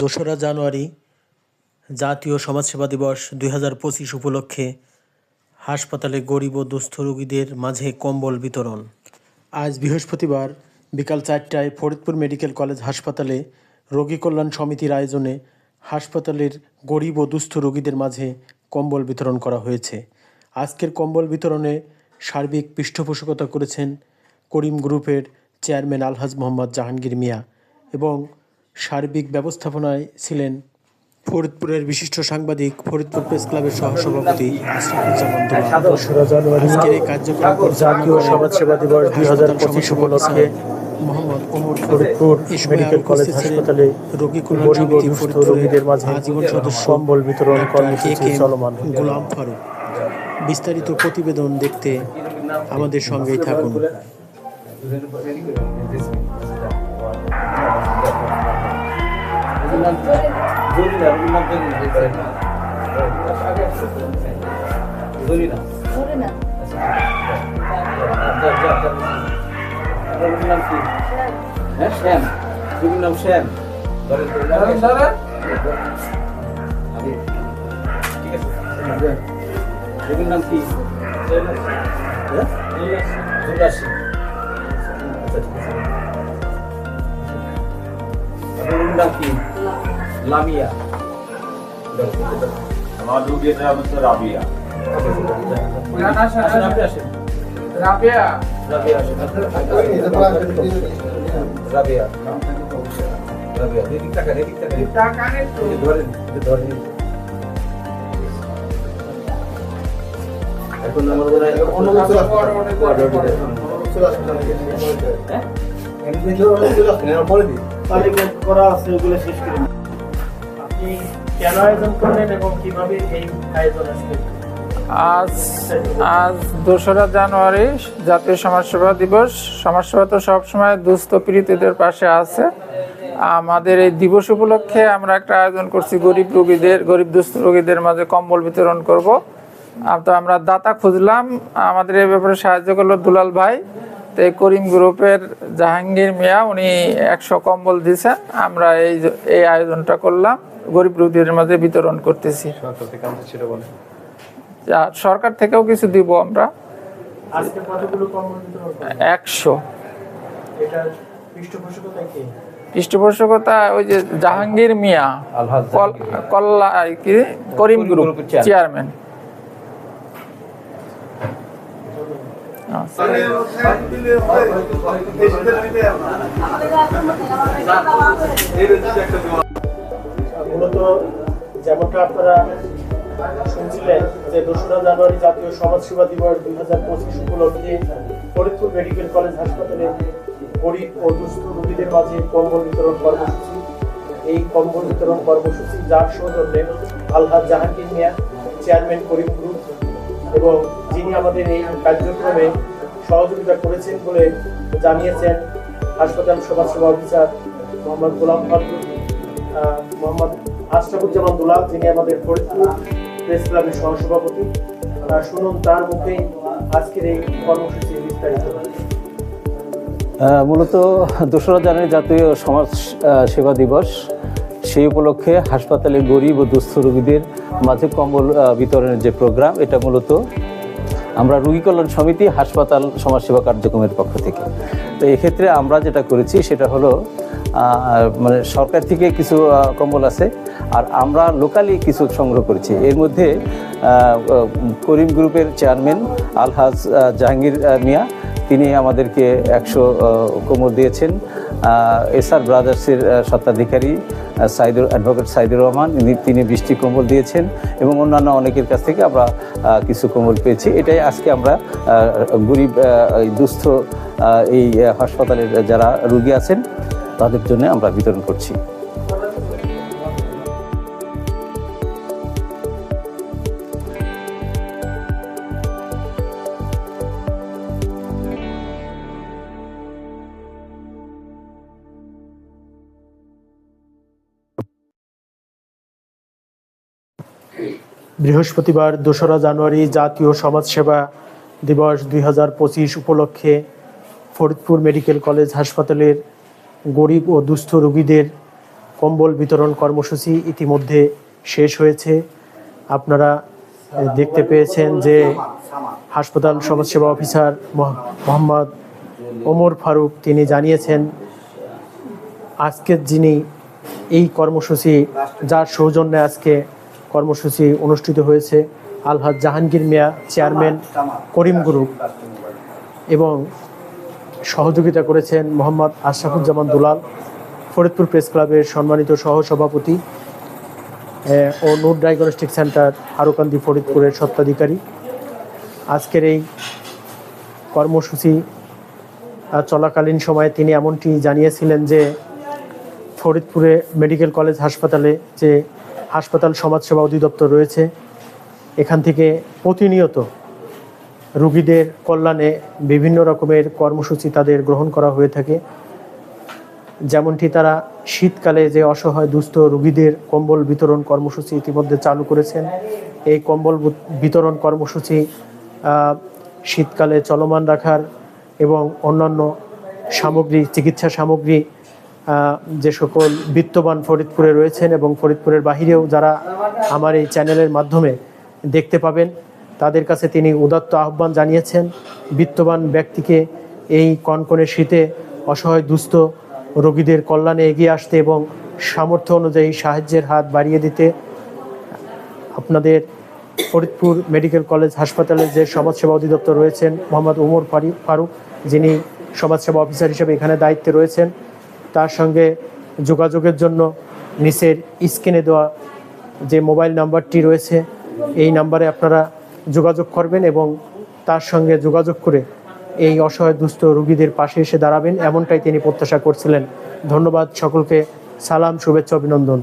দোসরা জানুয়ারি জাতীয় সমাজসেবা দিবস দুই হাজার পঁচিশ উপলক্ষে হাসপাতালে গরিব ও দুস্থ রোগীদের মাঝে কম্বল বিতরণ। আজ বৃহস্পতিবার বিকাল চারটায় ফরিদপুর মেডিকেল কলেজ হাসপাতালে রোগী কল্যাণ সমিতির আয়োজনে হাসপাতালের গরিব ও দুস্থ রোগীদের মাঝে কম্বল বিতরণ করা হয়েছে। আজকের কম্বল বিতরণে সার্বিক পৃষ্ঠপোষকতা করেছেন করিম গ্রুপের চেয়ারম্যান আলহাজ মোহাম্মদ জাহাঙ্গীর মিয়া এবং সার্বিক ব্যবস্থাপনায় ছিলেন ফরিদপুরের বিশিষ্ট সাংবাদিক ফরিদপুর প্রেস ক্লাবের সহসভাপতি আশরাফুজ্জামান দুলা আজকের এই কার্যক্রম জাতীয় সমাজসেবা দিবস দুই হাজার পঁচিশ উপলক্ষে মোহাম্মদ ওমর ফরিদপুর মেডিকেল কলেজ হাসপাতালে রোগী গরিব ও সমিতি দুস্থ ফরিদপুরের রোগীদের মাঝে আজীবন সদস্য কম্বল বিতরণ ডাক্তার কর্মসূচি চলমান। গোলাম ফারুক। বিস্তারিত প্রতিবেদন দেখতে আমাদের সঙ্গেই থাকুন। ধরে না শ্যাম রুগীর নাম শ্যাম ঠিক আছে রুগীর নাম কি হ্যাঁ? রুগীর লামিয়া। আমার নাম হচ্ছে রাবিয়া আসেন আপনি আসেন। রাবেয়া। রাবিয়া আসেন। রাবিয়া। রাবিয়া এদিক তাকান এদিক তাকান টাকা। নেই তো। এই যে ধরেন ধরেন। এখন আমার। হ্যাঁ? আজ আজ দোসরা জানুয়ারি জাতীয় সমাজসেবা দিবস। সমাজসেবা তো সবসময় দুস্থ পীড়িতদের পাশে আছে। আমাদের এই দিবস উপলক্ষে আমরা একটা আয়োজন করছি গরিব রোগীদের, গরিব দুস্থ রোগীদের মাঝে কম্বল বিতরণ করব। তো আমরা দাতা খুঁজলাম। আমাদের এই ব্যাপারে সাহায্য করল দুলাল ভাই। তো এই করিম গ্রুপের জাহাঙ্গীর মিয়া উনি একশো কম্বল দিয়েছেন আমরা এই এই আয়োজনটা করলাম। গরিব রোগীদের মাঝে বিতরণ করতেছি। আর সরকার থেকেও কিছু দিব আমরা। আজকে কতগুলো কম্বল বিতরণ করলেন? একশো। পৃষ্ঠপোষকতা ওই যে জাহাঙ্গীর মিয়া কল- কল্লা কি? Karim group chairman. মূলত যেমনটা আপনারা শুনছিলেন যে দোসরা জানুয়ারি জাতীয় সমাজসেবা দিবস দুই হাজার পঁচিশ উপলক্ষে ফরিদপুর মেডিকেল কলেজ হাসপাতালে গরিব ও দুস্থ রোগীদের মাঝে কম্বল বিতরণ কর্মসূচি। এই কম্বল বিতরণ কর্মসূচি যার সৌজন্যে আলহাজ জাহাঙ্গীর মিয়া চেয়ারম্যান করিম গ্রুপ এবং যিনি আমাদের এই কার্যক্রমে সহযোগিতা করেছেন বলে জানিয়েছেন হাসপাতাল সমাজসেবা অফিসার মোহাম্মদ গোলাম ফারুক মোহাম্মদ আশরাফুজ্জামান দুলাল, যিনি আমাদের ফরিদপুর প্রেস ক্লাবের সহসভাপতি শুনুন তার মুখেই আজকের এই কর্মসূচি বিস্তারিত। মূলত দোসরা জানুয়ারি জাতীয় সমাজ সেবা দিবস। সেই উপলক্ষে হাসপাতালে গরিব ও দুস্থ রোগীদের মাঝে কম্বল বিতরণের যে প্রোগ্রাম, এটা মূলত আমরা রোগী কল্যাণ সমিতি হাসপাতাল সমাজসেবা কার্যক্রমের পক্ষ থেকে। তো এক্ষেত্রে আমরা যেটা করেছি, সেটা হলো মানে সরকার থেকে কিছু কম্বল আছে, আর আমরা লোকালি কিছু সংগ্রহ করেছি। এর মধ্যে করিম গ্রুপের চেয়ারম্যান আলহাজ জাহাঙ্গীর মিয়া তিনি আমাদেরকে একশো কোমর দিয়েছেন। এসআর ব্রাদার্সের স্বত্বাধিকারী সাইদুর, অ্যাডভোকেট সাইদুর রহমান তিনি বৃষ্টি কম্বল দিয়েছেন এবং অন্যান্য অনেকের কাছ থেকে আমরা কিছু কম্বল পেয়েছি। এটাই আজকে আমরা গরিব দুস্থ এই হাসপাতালের যারা রুগী আছেন, তাদের জন্য আমরা বিতরণ করছি। বৃহস্পতিবার দোসরা জানুয়ারি জাতীয় সমাজসেবা দিবস দুই হাজার পঁচিশ উপলক্ষে ফরিদপুর মেডিকেল কলেজ হাসপাতালের গরিব ও দুস্থ রোগীদের কম্বল বিতরণ কর্মসূচি ইতিমধ্যে শেষ হয়েছে। আপনারা দেখতে পেয়েছেন যে হাসপাতাল সমাজসেবা অফিসার মোহাম্মদ ওমর ফারুক, তিনি জানিয়েছেন, আজকের যিনি এই কর্মসূচি, যার সৌজন্যে আজকে কর্মসূচি অনুষ্ঠিত হয়েছে। আলহাজ জাহাঙ্গীর মিয়া, চেয়ারম্যান করিম গ্রুপ এবং সহযোগিতা করেছেন মোহাম্মদ আশরাফুজ্জামান দুলাল, ফরিদপুর প্রেস ক্লাবের সম্মানিত সহসভাপতি ও নোট ডায়াগনস্টিক সেন্টার হারুকান্দি ফরিদপুরের স্বত্বাধিকারী। আজকের এই কর্মসূচি চলাকালীন সময়ে তিনি এমনটি জানিয়েছিলেন যে ফরিদপুরে মেডিকেল কলেজ হাসপাতালে যে হাসপাতাল সমাজসেবা অধিদপ্তর রয়েছে। এখান থেকে প্রতিনিয়ত রুগীদের কল্যাণে বিভিন্ন রকমের কর্মসূচি তাদের গ্রহণ করা হয়ে থাকে। যেমনটি তারা শীতকালে যে অসহায় দুস্থ রুগীদের কম্বল বিতরণ কর্মসূচি ইতিমধ্যে চালু করেছেন। এই কম্বল বিতরণ কর্মসূচি শীতকালে চলমান রাখার এবং অন্যান্য সামগ্রী, চিকিৎসা সামগ্রী যে সকল বিত্তবান ফরিদপুরে রয়েছেন এবং ফরিদপুরের বাহিরেও যারা আমার এই চ্যানেলের মাধ্যমে দেখতে পাবেন, তাদের কাছে তিনি উদাত্ত আহ্বান জানিয়েছেন, বিত্তবান ব্যক্তিকে এই কনকনে শীতে অসহায় দুস্থ রোগীদের কল্যাণে এগিয়ে আসতে এবং সামর্থ্য অনুযায়ী সাহায্যের হাত বাড়িয়ে দিতে, আপনাদের ফরিদপুর মেডিকেল কলেজ হাসপাতালে যে সমাজসেবা অধিদপ্তর রয়েছেন, মোহাম্মদ উমর ফারি- ফারুক, যিনি সমাজসেবা অফিসার হিসেবে এখানে দায়িত্বে রয়েছেন। তার সঙ্গে যোগাযোগের জন্য নিচের স্ক্রিনে দেওয়া যে মোবাইল নাম্বারটি রয়েছে, এই নাম্বারে আপনারা যোগাযোগ করবেন এবং তার সঙ্গে যোগাযোগ করে এই অসহায় দুস্থ রুগীদের পাশে এসে দাঁড়াবেন। এমনটাই তিনি প্রত্যাশা করছিলেন। ধন্যবাদ সকলকে। সালাম, শুভেচ্ছা, অভিনন্দন।